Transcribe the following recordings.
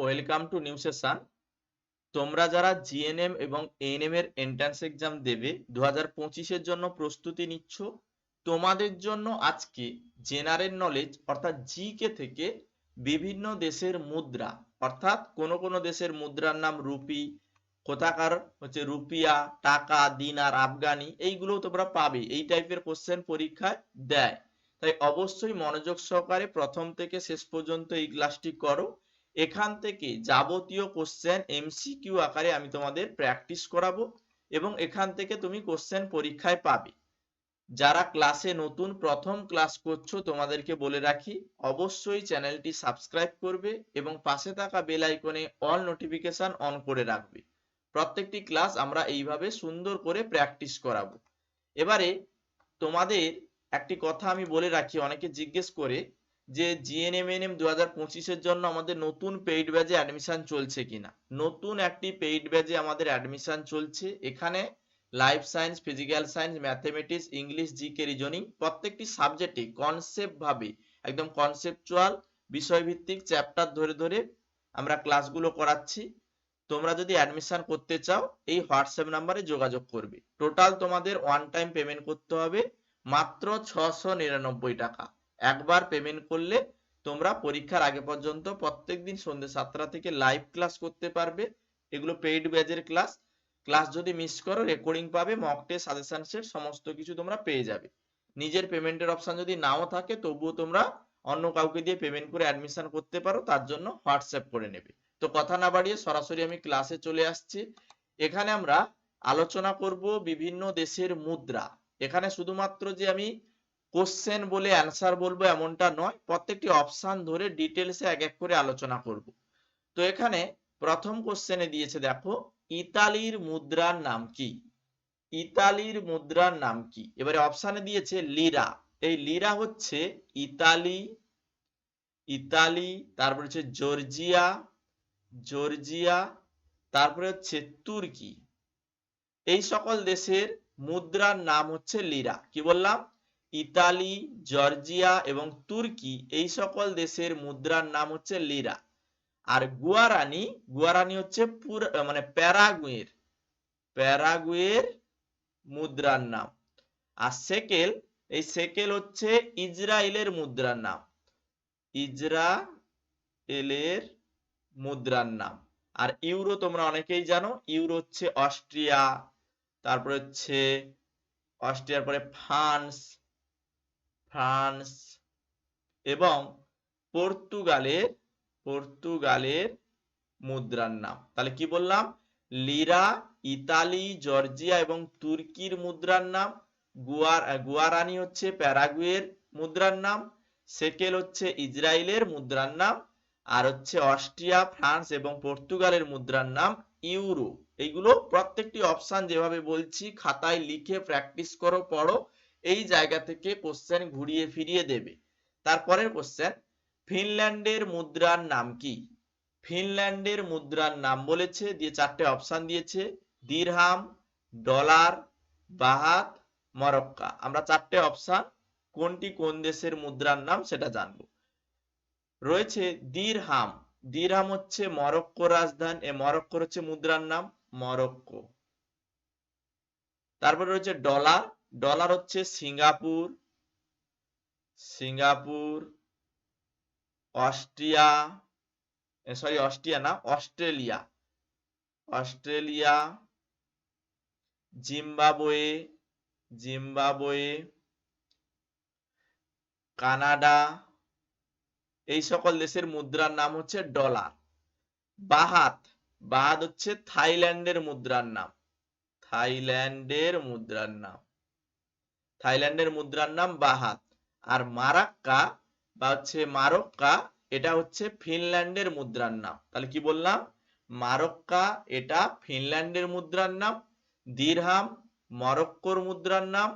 Welcome to new session তোমরা যারা GNM এবং এএনএম এর এন্ট্রান্স এক্সাম দেবে দু হাজার জন্য প্রস্তুতি নিচ্ছ। তোমাদের জন্য আজকে জেনারেল নলেজ অর্থাৎ জিকে থেকে বিভিন্ন দেশের মুদ্রা, অর্থাৎ কোন কোন দেশের মুদ্রার নাম রুপি, কোথাকার হচ্ছে রুপিয়া, টাকা, দিনার, আফগানি, এইগুলো তোমরা পাবে। এই টাইপের কোশ্চেন পরীক্ষায় দেয়। তাই অবশ্যই মনোযোগ সহকারে প্রথম থেকে শেষ পর্যন্ত এই ক্লাসটি করো। এখান থেকে যাবতীয় কোশ্চেন এমসিকিউ আকারে আমি তোমাদের প্র্যাকটিস করাবো এবং এখান থেকে তুমি কোশ্চেন পরীক্ষায় পাবে। যারা ক্লাসে নতুন, প্রথম ক্লাস করছ তোমাদেরকে বলে রাখি, অবশ্যই চ্যানেলটি সাবস্ক্রাইব করবে এবং পাশে থাকা বেল আইকনে অল নোটিফিকেশন অন করে রাখবে। প্রত্যেকটি ক্লাস আমরা এইভাবে সুন্দর করে প্র্যাকটিস করাবো। এবারে তোমাদের একটি কথা আমি বলে রাখি, অনেকে জিজ্ঞেস করে যে জিএনএমএনএম দু হাজার পঁচিশের জন্য আমাদের নতুন পেইড ব্যাজে অ্যাডমিশন চলছে কিনা। নতুন একটি পেইড ব্যাজে আমাদের অ্যাডমিশন চলছে। এখানে life science physical science mathematics English GK reasoning প্রত্যেকটি সাবজেক্টে কনসেপ্ট ভাবে, একদম কনসেপচুয়াল বিষয়ভিত্তিক চ্যাপ্টার ধরে ধরে আমরা ক্লাসগুলো করাচ্ছি। তোমরা যদি অ্যাডমিশন করতে চাও, এই হোয়াটসঅ্যাপ নাম্বারে যোগাযোগ করবে। টোটাল তোমাদের ওয়ান টাইম পেমেন্ট করতে হবে, মাত্র ছশো নিরানব্বই টাকা। একবার পেমেন্ট করলে তোমরা পরীক্ষার আগে পর্যন্ত প্রত্যেকদিন সন্ধ্যে সাতটা থেকে লাইভ ক্লাস করতে পারবে। এগুলো পেইড ব্যাচের ক্লাস ক্লাস যদি মিস করো রেকর্ডিং পাবে মক টেস্ট সাজেশন সেট সমস্ত কিছু তোমরা পেয়ে যাবে। নিজের পেমেন্টের অপশন যদি নাও থাকে, তবুও তোমরা অন্য কাউকে দিয়ে পেমেন্ট করে অ্যাডমিশন করতে পারো, তার জন্য হোয়াটসঅ্যাপ করে নেবে। তো কথা না বাড়িয়ে সরাসরি আমি ক্লাসে চলে আসছি। এখানে আমরা আলোচনা করব বিভিন্ন দেশের মুদ্রা। এখানে শুধুমাত্র যে আমি কোশ্চেন বলে অ্যান্সার বলব এমনটা নয়। প্রত্যেকটি অপশন ধরে ডিটেলসে এক এক করে আলোচনা করব। তো এখানে প্রথম কোশ্চেনে দিয়েছে, দেখো, ইতালির মুদ্রার নাম কি? ইতালির মুদ্রার নাম কি? এবারে অপশানে দিয়েছে লিরা এই লিরা হচ্ছে ইতালি ইতালি, তারপরে হচ্ছে জর্জিয়া জর্জিয়া, তারপরে হচ্ছে তুর্কি। এই সকল দেশের মুদ্রার নাম হচ্ছে লিরা কি বললাম? ইতালি, জর্জিয়া এবং তুর্কি এই সকল দেশের মুদ্রার নাম হচ্ছে লিরা। আর গুয়ারানি গুয়ারানি হচ্ছে মানে প্যারাগুয়ের প্যারাগুয়ের মুদ্রার নাম। আর সেকেল, এই সেকেল হচ্ছে ইসরায়েলের মুদ্রার নাম। ইসরায়েলের মুদ্রার নাম। আর ইউরো তোমরা অনেকেই জানো, ইউরো হচ্ছে অস্ট্রিয়া, তারপরে হচ্ছে অস্ট্রিয়ার পরে ফ্রান্স ফ্রান্স এবং পর্তুগালের পর্তুগালের মুদ্রার নাম। তাহলে কি বললাম? লিরা, ইতালি, জর্জিয়া এবং তুর্কির মুদ্রার নাম। গুয়ার গুয়ারানি হচ্ছে প্যারাগুয়ের মুদ্রার নাম। সেকেল হচ্ছে ইসরায়েলের মুদ্রার নাম। আর হচ্ছে অস্ট্রিয়া, ফ্রান্স এবং পর্তুগালের মুদ্রার নাম ইউরো। এইগুলো প্রত্যেকটি অপশন যেভাবে বলছি, খাতায় লিখে প্র্যাকটিস করো, পড়ো। এই জায়গা থেকে কোশ্চেন ঘুরিয়ে ফিরিয়ে দেবে। তারপরের কোশ্চেন ফিনল্যান্ডের মুদ্রার নাম কি? ফিনল্যান্ডের মুদ্রার নাম বলেছে, দিয়ে চারটে অপশন দিয়েছে দিরহাম ডলার বাহাত মরক্কা আমরা চারটে অপশন কোনটি কোন দেশের মুদ্রার নাম সেটা জানব। রয়েছে দিরহাম দিরহাম হচ্ছে মরক্কো রাজধানী, এ মরক্কোর হচ্ছে মুদ্রার নাম মরক্কো। তারপর রয়েছে ডলার ডলার হচ্ছে Singapore Singapore, Austria sorry Austria না, Australia Australia, Zimbabwe Zimbabwe, Canada, এই সকল দেশের মুদ্রার নাম হচ্ছে ডলার। বাহাত বাহাত হচ্ছে থাইল্যান্ডের মুদ্রার নাম। থাইল্যান্ডের মুদ্রার নাম। থাইল্যান্ডের মুদ্রার নাম বাহাত। আর মারাক্কা বা হচ্ছে মারক্কা, এটা হচ্ছে ফিনল্যান্ডের মুদ্রার নাম। তাহলে কি বললাম? মারক্কা, এটা ফিনল্যান্ডের মুদ্রার নাম, দিরহাম, মরক্কোর মুদ্রার নাম,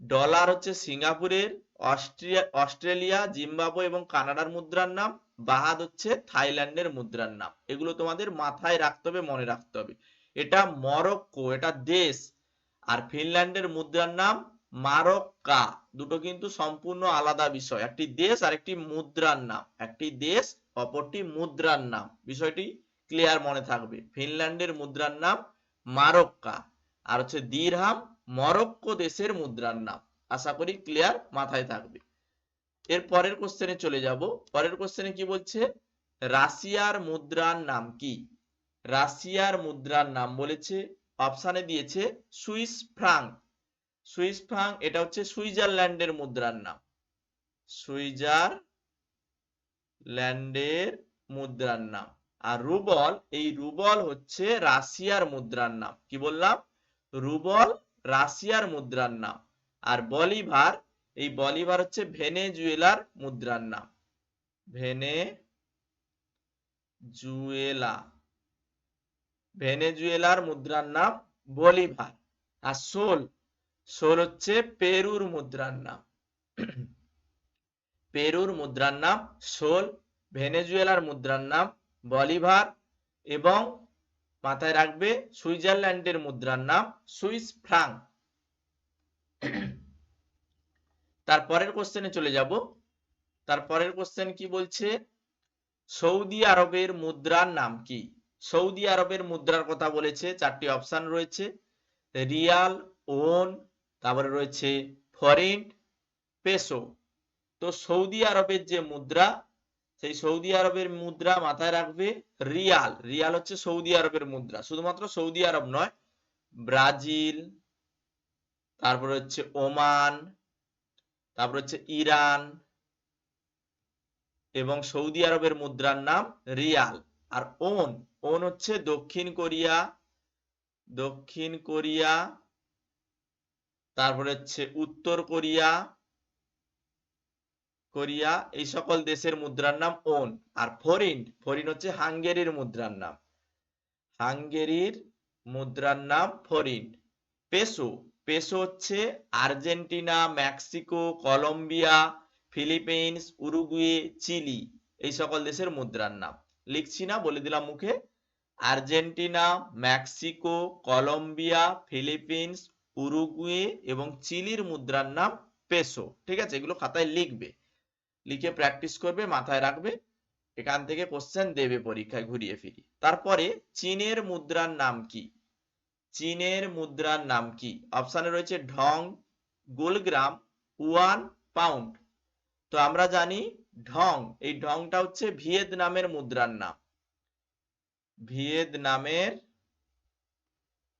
ডলার হচ্ছে সিঙ্গাপুরের, অস্ট্রিয়া, অস্ট্রেলিয়া জিম্বাবু এবং কানাডার মুদ্রার নাম বাহাদ হচ্ছে থাইল্যান্ডের মুদ্রার নাম। এগুলো তোমাদের মাথায় রাখতে হবে, মনে রাখতে হবে। এটা মরক্কো, এটা দেশ। আর ফিনল্যান্ডের মুদ্রার নাম মারক্কা। দুটো কিন্তু সম্পূর্ণ আলাদা বিষয়। একটি দেশ আর একটি মুদ্রার নাম। একটি দেশ, অপরটি মুদ্রার নাম। বিষয়টি ক্লিয়ার মনে থাকবে। ফিনল্যান্ডের মুদ্রার নাম মারক্কা। আর হচ্ছে দিরহাম, মরক্কো দেশের মুদ্রার নাম। আশা করি ক্লিয়ার মাথায় থাকবে। এর পরের কোশ্চেনে চলে যাব। পরের কোশ্চেনে কি বলছে? রাশিয়ার মুদ্রার নাম কি? রাশিয়ার মুদ্রার নাম বলেছে অপশানে দিয়েছে সুইস ফ্রাঙ্ক। সুইস ফ্রাঙ্ক এটা হচ্ছে সুইজারল্যান্ডের মুদ্রার নাম। সুইজারল্যান্ডের মুদ্রার নাম। আর রুবল, এই রুবল হচ্ছে রাশিয়ার মুদ্রার নাম। কি বললাম? রুবল রাশিয়ার মুদ্রার নাম। আর বলিভার, এই বলিভার হচ্ছে ভেনেজুয়েলার মুদ্রার নাম। ভেনে জুয়েলা ভেনেজুয়েলার মুদ্রার নাম বলিভার। আর সোল সোল হচ্ছে পেরুর মুদ্রার নাম। পেরুর মুদ্রার নাম, সোল, ভেনেজুয়েলার মুদ্রার নাম, বলিভার এবং মাথায় রাখবে সুইজারল্যান্ডের মুদ্রার নাম, সুইস ফ্রাঙ্ক তারপরের কোশ্চেনে চলে যাব। তারপরের কোশ্চেন কি বলছে? সৌদি আরবের মুদ্রার নাম কি? সৌদি আরবের মুদ্রার কথা বলেছে, চারটি অপশন রয়েছে। রিয়াল, ওন তারপরে রয়েছে ফরেন্ট পেসো তো সৌদি আরবের যে মুদ্রা, সেই সৌদি আরবের মুদ্রা মাথায় রাখবে রিয়াল। রিয়াল হচ্ছে সৌদি আরবের মুদ্রা। শুধুমাত্র সৌদি আরব নয়, ব্রাজিল, তারপরে হচ্ছে ওমান, তারপর হচ্ছে ইরান এবং সৌদি আরবের মুদ্রার নাম রিয়াল। আর ওন ওন হচ্ছে দক্ষিণ কোরিয়া দক্ষিণ কোরিয়া তারপরে হচ্ছে উত্তর কোরিয়া কোরিয়া, এই সকল দেশের মুদ্রার নাম ওন। আর ফরিন ফরিন হচ্ছে হাঙ্গেরির মুদ্রার নাম। হাঙ্গেরির মুদ্রার নাম ফরিন। পেসো পেসো হচ্ছে Argentina, Mexico, Colombia, Philippines, Uruguay, Chile, এই সকল দেশের মুদ্রার নাম। লিখছি না, বলে দিলাম মুখে। Argentina, Mexico, Colombia, Philippines Uruguay এবং চিলির মুদ্রার নাম পেসো। ঠিক আছে? এগুলো খাতায় লিখবে। লিখে প্র্যাকটিস করবে, মাথায় রাখবে। এখান থেকে কোশ্চেন দেবে পরীক্ষায় ঘুরিয়ে ফিরি তারপরে চীনের মুদ্রার নাম কি? চীনের মুদ্রার নাম কি? অপশানে রয়েছে ঢং, গোলগ্রাম, ওয়ান পাউন্ড। তো আমরা জানি ঢং। এই ঢংটা হচ্ছে ভিয়েতনামের মুদ্রার নাম। ভিয়েতনামের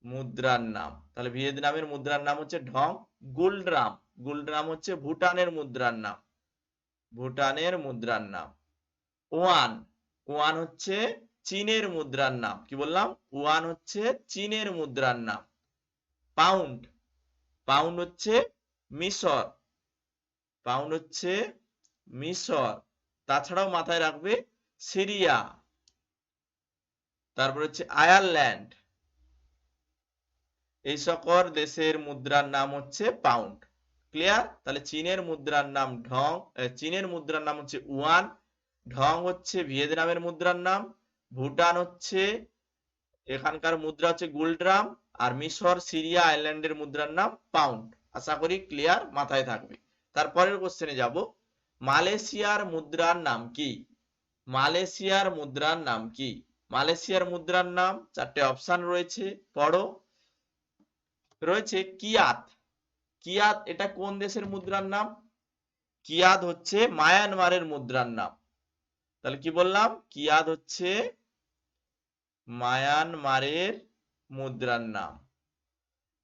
মুদ্রার নাম। তাহলে ভিয়েতনামের মুদ্রার নাম হচ্ছে ঢং গুলড্রাম গুলড্রাম হচ্ছে ভুটানের মুদ্রার নাম। ভুটানের মুদ্রার নাম। ওয়ান। ওয়ান হচ্ছে চীনের মুদ্রার নাম। কি বললাম? ওয়ান হচ্ছে চীনের মুদ্রার নাম। পাউন্ড। পাউন্ড হচ্ছে মিশর। পাউন্ড হচ্ছে মিশর। তাছাড়াও মাথায় রাখবে সিরিয়া। তারপর হচ্ছে আয়ারল্যান্ড। এই সকল দেশের মুদ্রার নাম হচ্ছে পাউন্ড ক্লিয়ার তাহলে চীনের মুদ্রার নাম ঢং চীনের মুদ্রার নাম হচ্ছে ওয়ান ঢং হচ্ছে ভিয়েতনামের মুদ্রার নাম, ভুটান হচ্ছে এখানকার মুদ্রা হচ্ছে গুলড্রাম, আর মিশর, সিরিয়া আইল্যান্ডের মুদ্রার নাম পাউন্ড আশা করি ক্লিয়ার মাথায় থাকবে। তারপরের কোশ্চেনে যাব। মালয়েশিয়ার মুদ্রার নাম কি? মালয়েশিয়ার মুদ্রার নাম কি? মালয়েশিয়ার মুদ্রার নাম চারটে অপশন রয়েছে। পড়ো। রয়েছে কিয়াত। কিয়াত এটা কোন দেশের মুদ্রার নাম? কিয়াদ হচ্ছে মায়ানমারের মুদ্রার নাম। তাহলে কি বললাম? কিয়াদ হচ্ছে মায়ানমারের মুদ্রার নাম।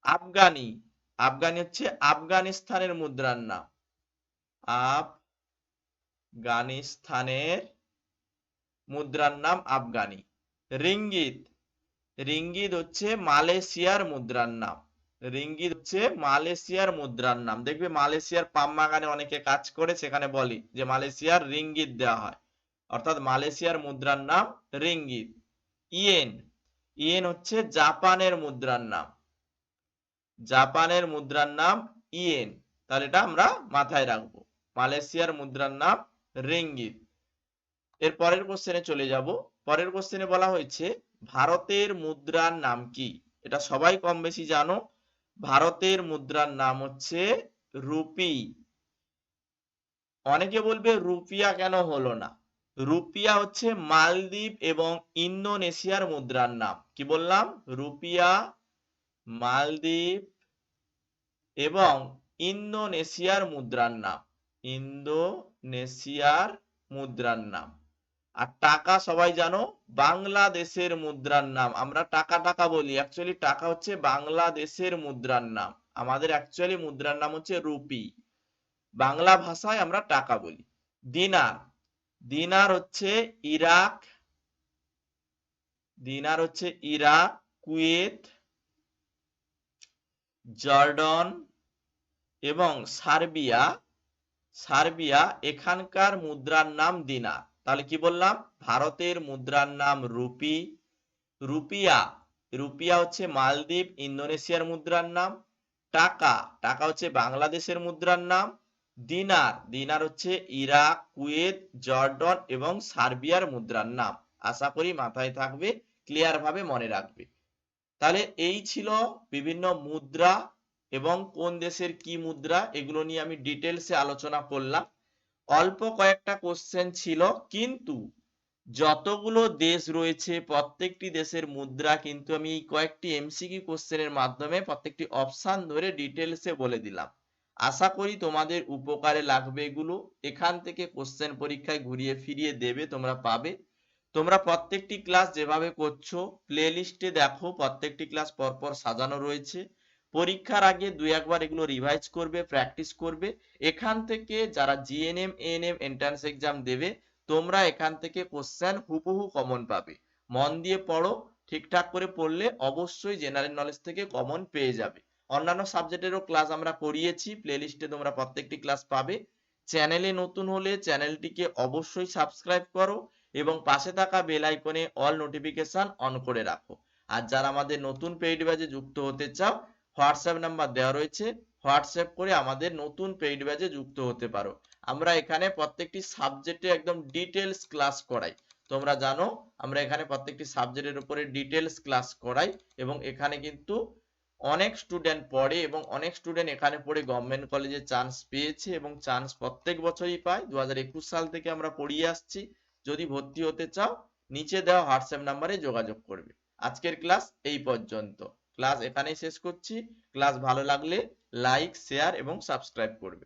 আফগানি। আফগানি হচ্ছে আফগানিস্তানের মুদ্রার নাম। আফগানিস্তানের মুদ্রার নাম আফগানি। রিঙ্গিত। রিঙ্গিত হচ্ছে মালয়েশিয়ার মুদ্রার নাম। রিঙ্গিত হচ্ছে মালয়েশিয়ার মুদ্রার নাম। দেখবে মালয়েশিয়ার পাম বাগানে অনেকে কাজ করে, সেখানে বলি যে মালয়েশিয়ার রিঙ্গিত দেওয়া হয়। অর্থাৎ মালয়েশিয়ার মুদ্রার নাম রিঙ্গিত। ইয়েন ইয়েন হচ্ছে জাপানের মুদ্রার নাম। জাপানের মুদ্রার নাম ইয়েন। তাহলে এটা আমরা মাথায় রাখব। মালয়েশিয়ার মুদ্রার নাম রিঙ্গিত। এর পরের কোশ্চেনে চলে যাব। পরের কোশ্চেনে বলা হয়েছে, ভারতের মুদ্রার নাম কি? এটা সবাই কম বেশি জানো। ভারতের মুদ্রার নাম হচ্ছে রুপি। অনেকে বলবে রুপিয়া কেন হলো না? রুপিয়া হচ্ছে মালদ্বীপ এবং ইন্দোনেশিয়ার মুদ্রার নাম। কি বললাম? রুপিয়া, মালদ্বীপ এবং ইন্দোনেশিয়ার মুদ্রার নাম। ইন্দোনেশিয়ার মুদ্রার নাম। আর টাকা সবাই জানো, বাংলাদেশের মুদ্রার নাম। আমরা টাকা টাকা বলি। অ্যাকচুয়ালি টাকা হচ্ছে বাংলাদেশের মুদ্রার নাম। আমাদের অ্যাকচুয়ালি মুদ্রার নাম হচ্ছে রুপি। বাংলা ভাষায় আমরা টাকা বলি। দিনার। দিনার হচ্ছে ইরাক। দিনার হচ্ছে ইরাক, কুয়েত, জর্ডন এবং সার্বিয়া। সার্বিয়া, এখানকার মুদ্রার নাম দিনার। তাহলে কি বললাম? ভারতের মুদ্রার নাম রুপি। রুপিয়া রুপিয়া হচ্ছে মালদ্বীপ, ইন্দোনেশিয়ার মুদ্রার নাম। টাকা টাকা হচ্ছে বাংলাদেশের মুদ্রার নাম। দিনার দিনার হচ্ছে ইরাক, কুয়েত, জর্ডন এবং সার্বিয়ার মুদ্রার নাম। আশা করি মাথায় থাকবে ক্লিয়ার ভাবে মনে রাখবে। তাহলে এই ছিল বিভিন্ন মুদ্রা এবং কোন দেশের কি মুদ্রা, এগুলো নিয়ে আমি ডিটেলসে আলোচনা করলাম। অল্প কয়েকটা কোশ্চেন ছিল, কিন্তু যতগুলো দেশ রয়েছে, প্রত্যেকটি দেশের মুদ্রা কিন্তু আমি এই কয়েকটি এমসিকিউ কোশ্চেনের মাধ্যমে প্রত্যেকটি অপশন ধরে ডিটেলসে বলে দিলাম। আশা করি তোমাদের উপকারে লাগবে এগুলো। এখান থেকে কোশ্চেন পরীক্ষায় ঘুরিয়ে ফিরিয়ে দেবে, তোমরা পাবে। তোমরা প্রত্যেকটি ক্লাস যেভাবে করছ প্লে লিস্টে দেখো, প্রত্যেকটি ক্লাস পরপর সাজানো রয়েছে। পরীক্ষার আগে দুই একবার এগুলো রিভাইজ করবে প্র্যাকটিস করবে। এখান থেকে যারা জিএনএম এএনএম এন্ট্রান্স এক্সাম দেবে, তোমরা এখান থেকে কোশ্চেন হুবহু কমন পাবে। মন দিয়ে পড়ো, ঠিকঠাক করে পড়লে অবশ্যই জেনারেল নলেজ থেকে কমন পেয়ে যাবে। অন্যান্য সাবজেক্টেরও ক্লাস আমরা করিয়েছি প্লেলিস্টে তোমরা প্রত্যেকটি ক্লাস পাবে। চ্যানেলে নতুন হলে চ্যানেলটিকে অবশ্যই সাবস্ক্রাইব করো এবং পাশে থাকা বেল আইকনে অল নোটিফিকেশন অন করে রাখো। আর যারা আমাদের নতুন পেইড ব্যাচে যুক্ত হতে চাও হোয়াটসঅ্যাপ নাম্বার দেওয়া রয়েছে। হোয়াটসঅ্যাপ করে আমাদের নতুন পেইড ব্যাচে যুক্ত হতে পারো। আমরা এখানে প্রত্যেকটি সাবজেক্টে একদম ডিটেলস ক্লাস করাই। তোমরা জানো, আমরা এখানে প্রত্যেকটি সাবজেক্টের উপরে ডিটেলস ক্লাস করাই এবং এখানে কিন্তু অনেক স্টুডেন্ট পড়ে এবং অনেক স্টুডেন্ট এখানে পড়ে গভর্নমেন্ট কলেজে চান্স পেয়েছে এবং চান্স প্রত্যেক বছরই পায়। দু হাজার একুশ সাল থেকে আমরা পড়িয়ে আসছি। যদি ভর্তি হতে চাও, নিচে দেওয়া হোয়াটসঅ্যাপ নাম্বারে যোগাযোগ করবে। আজকের ক্লাস এই পর্যন্ত। ক্লাস এখানেই শেষ করছি। ক্লাস ভালো লাগলে লাইক শেয়ার এবং সাবস্ক্রাইব করবে।